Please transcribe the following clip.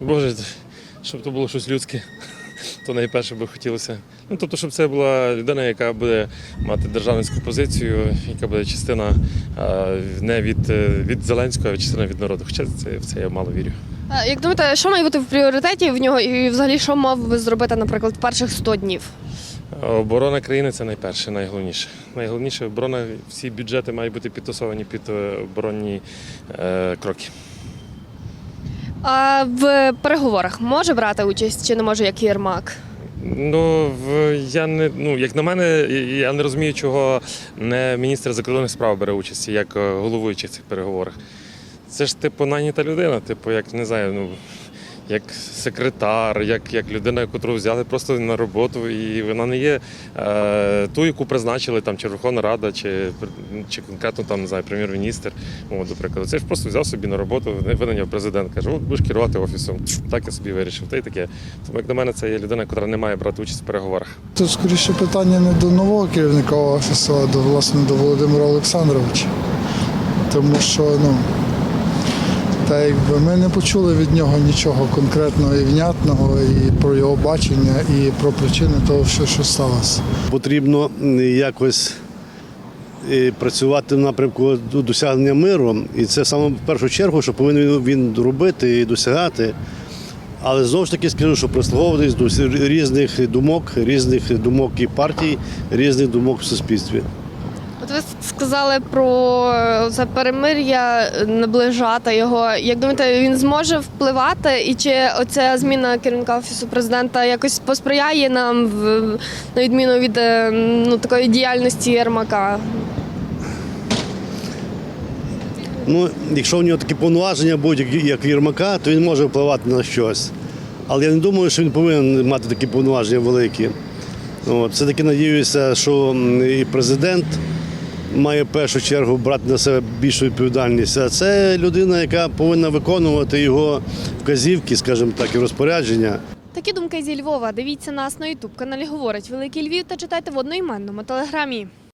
Боже, щоб то було щось людське, то найперше би хотілося. Ну, тобто, щоб це була людина, яка буде мати державницьку позицію, яка буде частина не від, е, від Зеленського, а частина від народу. Хоча це, в це я мало вірю. Як думаєте, що має бути в пріоритеті в нього і взагалі що мав би зробити, наприклад, перших 100 днів? Оборона країни це найперше, найголовніше. Найголовніше оборона, всі бюджети мають бути підтасовані під е, оборонні е, кроки. А в переговорах може брати участь чи не може як Єрмак? Ну я не ну як на мене, я не розумію, чого не міністр закордонних справ бере участь як е, головуючий в цих переговорах. Це ж типу найнята людина, типу, як не знаю, ну як секретар, як, як людина, яку взяли просто на роботу, і вона не є е, ту, яку призначили там чи Верховна Рада, чи, чи конкретно там не знаю, прем'єр-міністр. До прикладу, це ж просто взяв собі на роботу, винаняв президент, каже, будеш керувати офісом. Так я собі вирішив. Та й таке. Тому як на мене, це є людина, яка не має брати участь в переговорах. Тут скоріше питання не до нового керівника офісу, а до власне до Володимира Олександровича. Тому що ну, та якби ми не почули від нього нічого конкретного і внятного і про його бачення, і про причини того, що, що сталося. Потрібно якось е, працювати в напрямку досягнення миру. І це саме в першу чергу, що повинен він робити і досягати. Але знову ж таки скажу, що прислуговуватись до різних думок, різних думок і партій, різних думок в суспільстві. От ви сказали про е, це перемир'я, е, наближати його. Як думаєте, він зможе впливати, і чи оця зміна керівника офісу президента якось посприяє нам в на відміну від е, ну такої діяльності Єрмака? Ну, якщо в нього такі повноваження будуть, як- в Єрмака, то він може впливати на щось. Але я не думаю, що він повинен мати такі повноваження великі. Все-таки надіюся, що і президент має в першу чергу брати на себе більшу відповідальність. А це людина, яка повинна виконувати його вказівки, скажімо так, і розпорядження. Такі думки зі Львова. Дивіться нас на Ютуб каналі Говорить Великий Львів та читайте в одноіменному телеграмі.